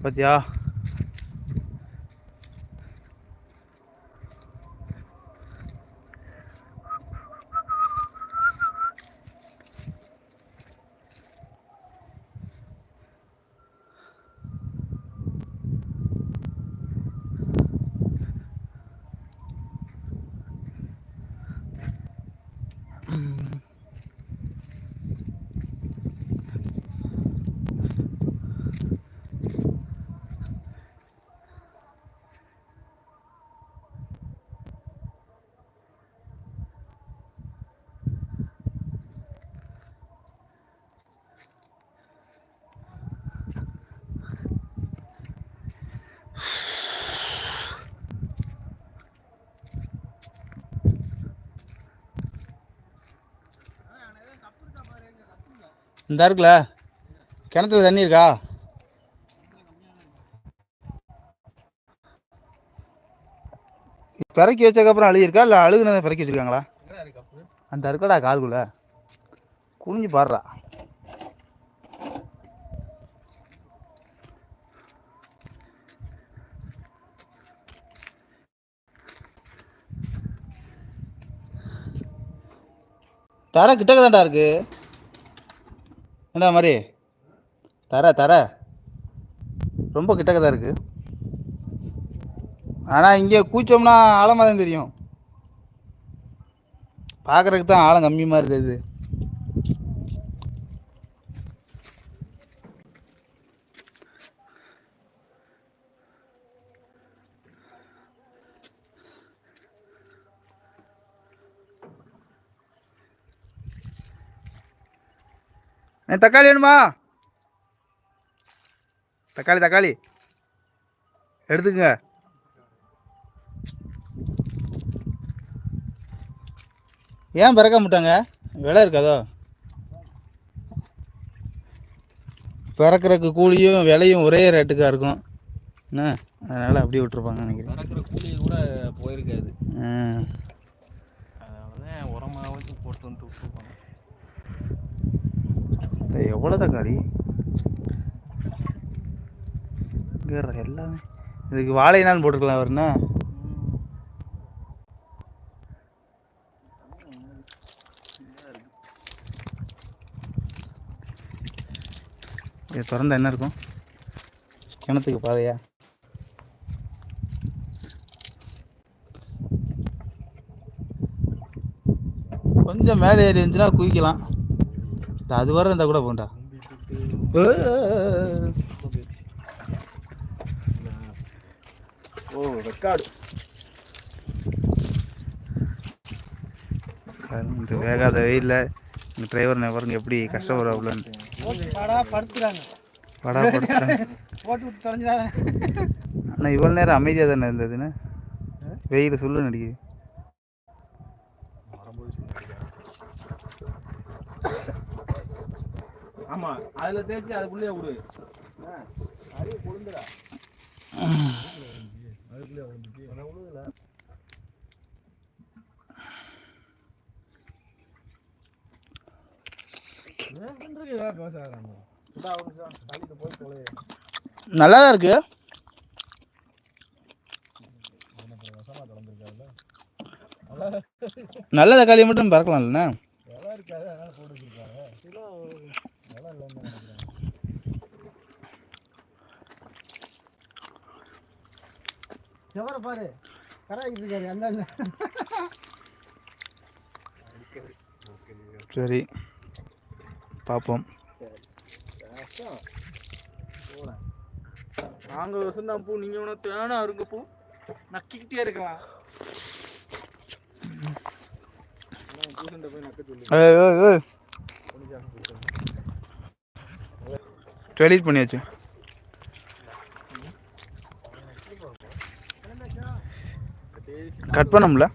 不加 இந்த இருக்குல்ல. கிணத்துல தண்ணி இருக்கா? பிறக்கி வச்சதுக்கப்புறம் அழுகிருக்கா இல்லை அழுகுனதை பிறக்கி வச்சுருக்காங்களா? அந்த இருக்கடா கால்குள்ள. குனிஞ்சு பாடுறா. தர கிட்டக்க தான்டா என்னடா மாதிரி? தர தர. ரொம்ப கிட்டக்க தான் இருக்கு. ஆனால் இங்கே கூச்சோம்னா ஆழமாக தான் தெரியும். பார்க்குறதுக்கு தான் ஆழம் கம்மி மாதிரி தெரியுது. தக்காளி வேணுமா? தக்காளி தக்காளி. எடுத்துக்கங்க. ஏன் பிறக்க மாட்டாங்க? விலை இருக்காதோ? பிறக்கிறதுக்கு கூலியும் விலையும் ஒரே ரேட்டுக்காக இருக்கும். என்ன? அதனால் அப்படியே விட்டுருப்பாங்க நினைக்கிறேன். நடக்கிற கூலி கூட போயிருக்காது. உரமாக போட்டு வந்து இது எவ்வளோ தக்காளி இங்கே எல்லாமே. இதுக்கு வாழை நாள் போட்டுருக்கலாம் அவருண்ணா இது திறந்தா என்ன இருக்கும்? கிணத்துக்கு பாதையா? கொஞ்சம் மேலே ஏறி இருந்துச்சுன்னா குவிக்கலாம். அது வர இருந்தால் கூட போண்டா. ஓ ரெக்கார்டு இந்த வேகாத வெயிலில் இந்த டிரைவர் பாருங்க எப்படி கஷ்டப்படுறாப்புலன்னு படா படுத்துறாங்க படா படுத்துறேன் போட்டு விட்டு தொலைஞ்சிடாத. ஆனால் இவ்வளோ நேரம் அமைதியாக தானே இருந்ததுன்னு வெயில் சுள்ளு நடிக்குது ஆமா அதுல தேய்ச்சி அதுக்குள்ளேயே விடு. விழுந்துட்டு போய் தொலை. நல்லா தான் இருக்கு. நல்ல தக்காளியை மட்டும் பறக்கலாம்லண்ணா விலை எவரை பாரு? கராய்க்கு இருக்காரு அந்த சரி பார்ப்போம் நாங்கள் வசந்தான் பூ நீங்கள் ஒன்று தேனா இருங்க பூ. நக்கிக்கிட்டே இருக்கலாம். பூசண்ட போய் நக்க சொல்லு டெலீட் பண்ணியாச்சு. கட் பண்ணோம்ல